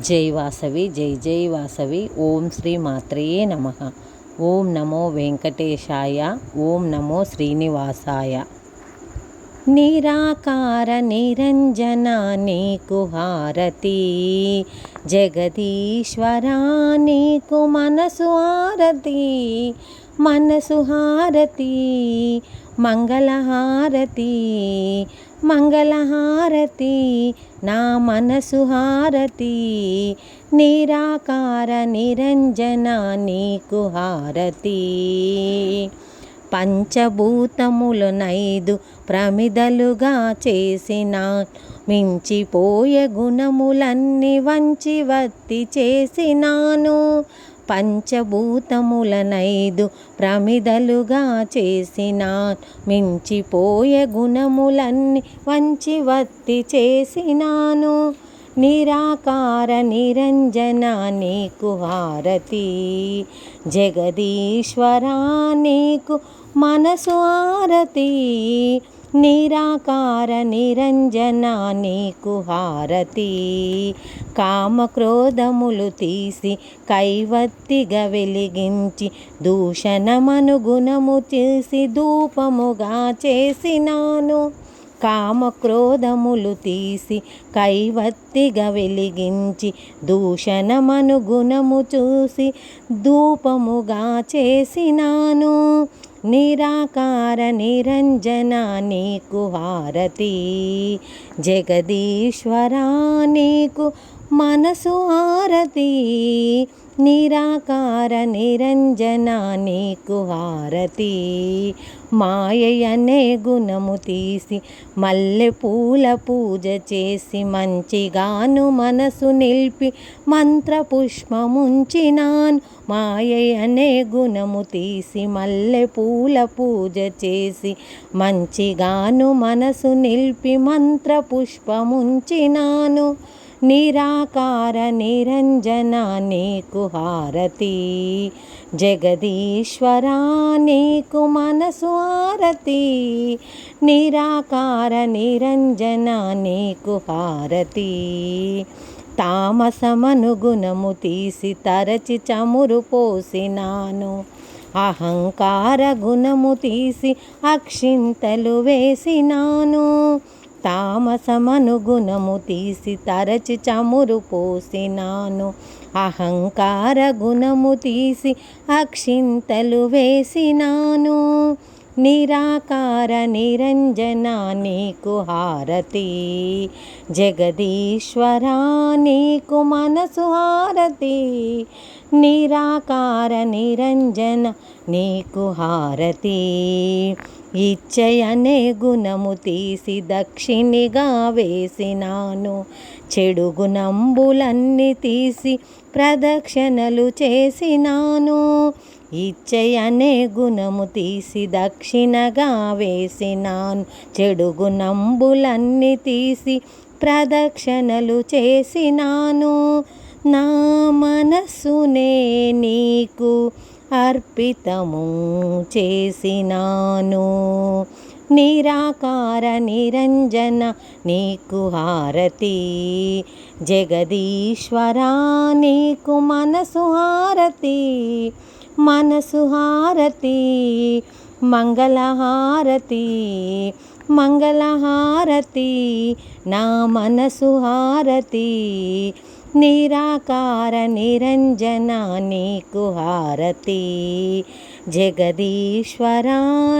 జై వాసవి జై జై వాసవి ఓం శ్రీ మాత్రయే నమ. ఓం నమో వెంకటేశాయ ఓం నమో శ్రీనివాసాయ. నిరాకార నిరంజన నీకు హారతి. జగదీశ్వరా నీకు మనసు హారతి. మనసు హారతి. మంగళహారతి మంగళహారతి నా మనసు హారతి నిరాకార నిరంజన నీకు హారతి. పంచభూతములు నైదు ప్రమిదలుగా చేసిన మించిపోయే గుణములన్నీ వంచి వత్తి చేసినాను. పంచభూతములనైదు ప్రమిదలుగా చేసిన మించిపోయే గుణములన్నీ వంచి వత్తి చేసినాను. నిరాకార నిరంజన నీకు హారతి. జగదీశ్వరా నీకు మనసు హారతి. నిరాకార నిరంజన నీకు హారతి కామక్రోధములు తీసి కైవత్తిగా వెలిగించి దూషణమను గుణము చేసి ధూపముగా చేసినాను కామక్రోధములు తీసి కైవత్తిగా వెలిగించి దూషణమను గుణము చూసి ధూపముగా చేసినాను నిరాకార నిరంజన నీకు హారతి. జగదీశ్వరా నీకు మనసు హారతి. నిరాకార నిరంజన నీకు హారతి. మాయయనే గుణము తీసి మల్లె పూల పూజ చేసి మంచిగాను మనసు నిలిపి మంత్ర పుష్పముంచినాను మాయయనే గుణము తీసి మల్లె పూల పూజ చేసి మంచిగాను మనసు నిలిపి మంత్రపుష్పముంచినాను. నిరాకార నిరంజన నీకు హారతి. జగదీశ్వరా నీకు మనసు హారతి. నిరాకార నిరంజన నీకు హారతి. తామసమనుగుణము తీసి తరచి చమురు పోసినాను. అహంకార గుణము తీసి అక్షింతలు వేసినాను. తామసమనుగుణము తీసి తరచి చమురు పోసినాను. అహంకార గుణము తీసి అక్షింతలు వేసినాను. నిరాకార నిరంజన నీకు హారతి. జగదీశ్వరా నీకు మనసు హారతి. నిరాకార నిరంజన నీకు హారతి. ఇచ్చయనే గుణము తీసి దక్షిణిగా వేసినాను. చెడు గుణంబులన్నీ తీసి ప్రదక్షిణలు చేసినాను. ఇచ్చయనే గుణము తీసి దక్షిణగా వేసినాను. చెడు గుణంబులన్నీ తీసి ప్రదక్షిణలు చేసినాను. నా మనస్సునే నీకు అర్పితము చేసినాను. నిరాకార నిరంజన నీకు హారతి. జగదీశ్వరా నీకు మనసు హారతి. మనసు హారతి మంగళహారతి మంగళహారతి నా మనసు హారతి నిరాకార నిరంజన నీకు హారతి. జగదీశ్వరా